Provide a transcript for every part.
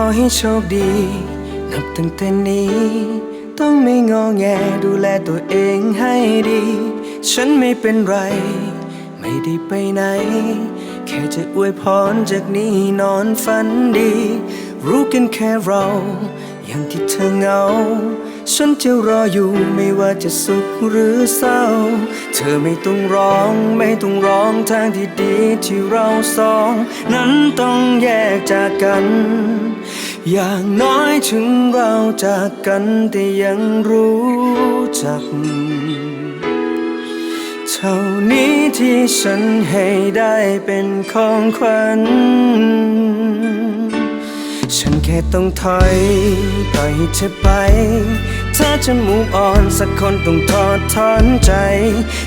อให้โชคดี นับตั้งแต่นี้ ต้องไม่งอแงดูแลตัวเองให้ดี ฉันไม่เป็นไร ไม่ได้ไปไหน แค่จะอวยพรจากนี้นอนฝันดี รู้กันแค่เราอย่างที่เธอเหงา ฉันจะรออยู่ไม่ว่าจะสุขหรือเศร้า เธอไม่ต้องร้องไม่ต้องร้องทางที่ดีที่เราสอง นั้นต้องแยกจากกัน อย่างน้อยถึงเราจากกันแต่ยังรู้จัก เท่านี้ที่ฉันให้ได้เป็นของขวัญ ฉันแค่ต้องถอยปล่อยให้เธอไป ถ้าจะมูฟออนสักคนต้องทอดถอนใจ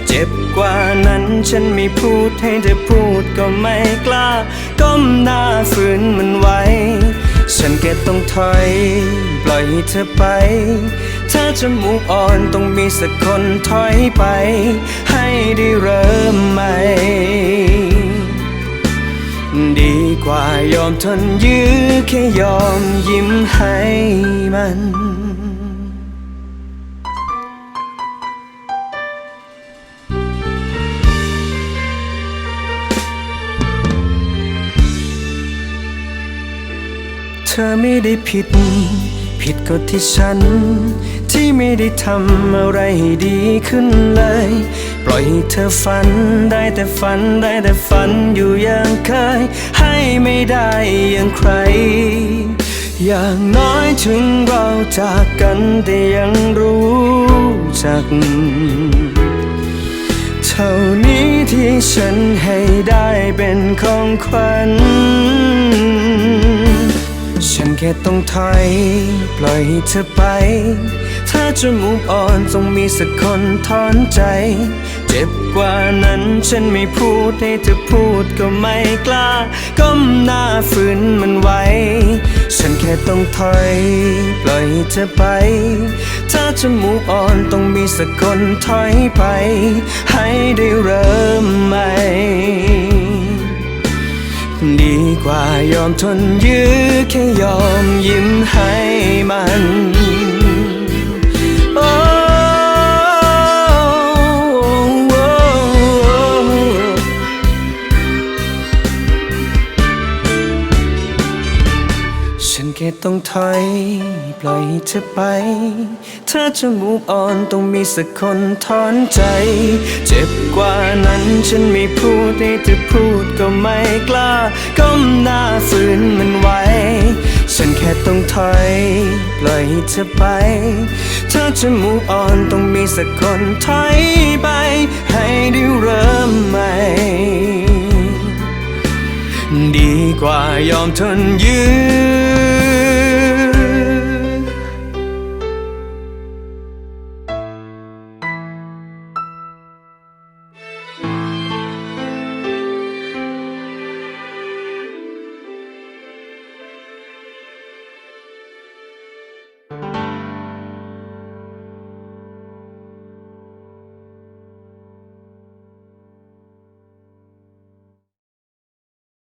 เจ็บกว่านั้นฉันไม่พูดให้เธอพูดก็ไม่กล้า ก้มหน้าฝืนมัน ต้องถอย ปล่อยให้เธอไป ถ้าจะมูฟออนต้องมีสักคนถอยไป ให้ได้เริ่มใหม่ ดีกว่ายอมทนยื้อแค่ยอมยิ้มให้มัน อไม่ได้ผิด ผิดก็ที่ฉัน ที่ไม่ได้ทำอะไรให้ดีขึ้นเลย ปล่อยให้เธอฝันได้แต่ฝันได้แต่ฝันอยู่อย่างเคย ให้ไม่ได้อย่างใคร อย่างน้อยถึงเราจากกันแต่ยังรู้จัก เท่านี้ที่ฉันให้ได้เป็นของขวัญ แค่ต้องถอย ปล่อยให้เธอไป ถ้าจะมูฟออนต้องมีสักคนถอนใจ เจ็บกว่านั้นฉันไม่พูดให้เธอพูดก็ไม่กล้า ก้มหน้าฝืนมันไว้ ฉันแค่ต้องถอย ปล่อยให้เธอไป ถ้าจะมูฟออนต้องมีสักคนถอยไป ให้ได้เริ่มใหม่ ดีกว่ายอมทนยื้อแค่ยอมยิ้มให้มัน แค่ต้องถอย ปล่อยเธอไป ถ้าจะมูฟออนต้องมีสักคนถอนใจ เจ็บกว่านั้นฉันไม่พูดให้เธอพูดก็ไม่กล้า ก้มหน้าฝืนมันไว้ ฉันแค่ต้องถอย ปล่อยเธอไป ถ้าจะมูฟออนต้องมีสักคนถอยไป ให้ได้เริ่มใหม่ดีกว่ายอมทนยื้อ